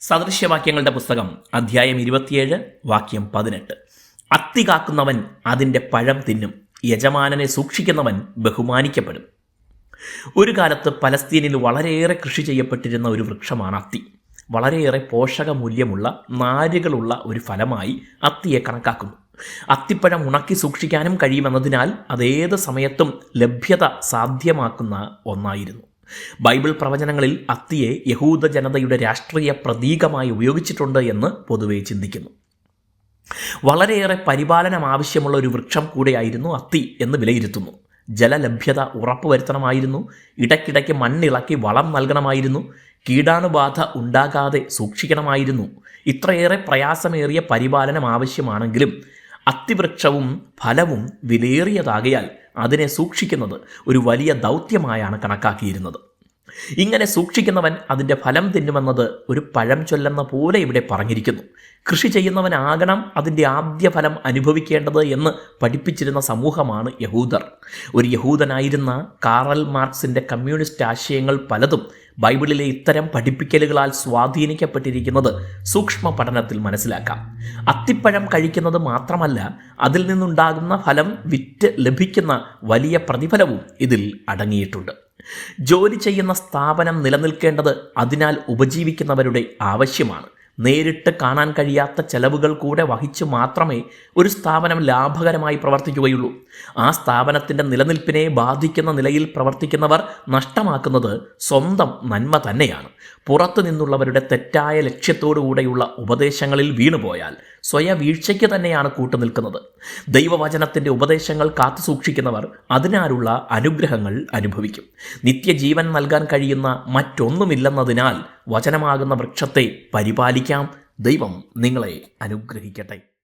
സദൃശ്യവാക്യങ്ങളുടെ പുസ്തകം അധ്യായം ഇരുപത്തിയേഴ് വാക്യം പതിനെട്ട്. അത്തി കാക്കുന്നവൻ അതിന്റെ പഴം തിന്നും യജമാനനെ സൂക്ഷിക്കുന്നവൻ ബഹുമാനിക്കപ്പെടും. ഒരു കാലത്ത് പലസ്തീനിൽ വളരെയേറെ കൃഷി ചെയ്യപ്പെട്ടിരുന്ന ഒരു വൃക്ഷമാണ് അത്തി. വളരെയേറെ പോഷകമൂല്യമുള്ള നാരുകളുള്ള ഒരു ഫലമായി അത്തിയെ കണക്കാക്കുന്നു. അത്തിപ്പഴം ഉണക്കി സൂക്ഷിക്കാനും കഴിയുമെന്നതിനാൽ അതേത് സമയത്തും ലഭ്യത സാധ്യമാക്കുന്ന ഒന്നായിരുന്നു. ബൈബിൾ പ്രവചനങ്ങളിൽ അത്തിയെ യഹൂദ ജനതയുടെ രാഷ്ട്രീയ പ്രതീകമായി ഉപയോഗിച്ചിട്ടുണ്ട് എന്ന് പൊതുവെ ചിന്തിക്കുന്നു. വളരെയേറെ പരിപാലനം ആവശ്യമുള്ള ഒരു വൃക്ഷം കൂടെയായിരുന്നു അത്തി എന്ന് വിലയിരുത്തുന്നു. ജലലഭ്യത ഉറപ്പുവരുത്തണമായിരുന്നു. ഇടയ്ക്കിടയ്ക്ക് മണ്ണിളക്കി വളം നൽകണമായിരുന്നു. കീടാണുബാധ ഉണ്ടാകാതെ സൂക്ഷിക്കണമായിരുന്നു. ഇത്രയേറെ പ്രയാസമേറിയ പരിപാലനം ആവശ്യമാണെങ്കിലും അത്തിവൃക്ഷവും ഫലവും വിലയേറിയതാകയാൽ അതിനെ സൂക്ഷിക്കുന്നത് ഒരു വലിയ ദൗത്യമായാണ് കണക്കാക്കിയിരുന്നത്. ഇങ്ങനെ സൂക്ഷിക്കുന്നവൻ അതിന്റെ ഫലം തിന്നുമെന്നത് ഒരു പഴം ചൊല്ലെന്ന പോലെ ഇവിടെ പറഞ്ഞിരിക്കുന്നു. കൃഷി ചെയ്യുന്നവനാകണം അതിന്റെ ആദ്യ ഫലം അനുഭവിക്കേണ്ടത് എന്ന് പഠിപ്പിച്ചിരുന്ന സമൂഹമാണ് യഹൂദർ. ഒരു യഹൂദനായിരുന്ന കാറൽ മാർക്സിന്റെ കമ്മ്യൂണിസ്റ്റ് ആശയങ്ങൾ പലതും ബൈബിളിലെ ഇത്തരം പഠിപ്പിക്കലുകളാൽ സ്വാധീനിക്കപ്പെട്ടിരിക്കുന്നത് സൂക്ഷ്മ പഠനത്തിൽ മനസ്സിലാക്കാം. അത്തിപ്പഴം കഴിക്കുന്നത് മാത്രമല്ല അതിൽ നിന്നുണ്ടാകുന്ന ഫലം വിറ്റ് ലഭിക്കുന്ന വലിയ പ്രതിഫലവും ഇതിൽ അടങ്ങിയിട്ടുണ്ട്. ജോലി ചെയ്യുന്ന സ്ഥാപനം നിലനിൽക്കേണ്ടത് അതിനാൽ ഉപജീവിക്കുന്നവരുടെ ആവശ്യമാണ്. നേരിട്ട് കാണാൻ കഴിയാത്ത ചെലവുകൾ കൂടെ വഹിച്ചു മാത്രമേ ഒരു സ്ഥാപനം ലാഭകരമായി പ്രവർത്തിക്കുകയുള്ളൂ. ആ സ്ഥാപനത്തിന്റെ നിലനിൽപ്പിനെ ബാധിക്കുന്ന നിലയിൽ പ്രവർത്തിക്കുന്നവർ നഷ്ടമാക്കുന്നത് സ്വന്തം നന്മ തന്നെയാണ്. പുറത്തു നിന്നുള്ളവരുടെ തെറ്റായ ലക്ഷ്യത്തോടുകൂടെയുള്ള ഉപദേശങ്ങളിൽ വീണുപോയാൽ സ്വയവീഴ്ചയ്ക്ക് തന്നെയാണ് കൂട്ടുനിൽക്കുന്നത് ദൈവവചനത്തിന്റെ ഉപദേശങ്ങൾ കാത്തു സൂക്ഷിക്കുന്നവർ അതിനാലുള്ള അനുഗ്രഹങ്ങൾ അനുഭവിക്കും. നിത്യജീവൻ നൽകാൻ കഴിയുന്ന മറ്റൊന്നുമില്ലെന്നതിനാൽ വചനമാകുന്ന വൃക്ഷത്തെ പരിപാലിക്കാം. ദൈവം നിങ്ങളെ അനുഗ്രഹിക്കട്ടെ.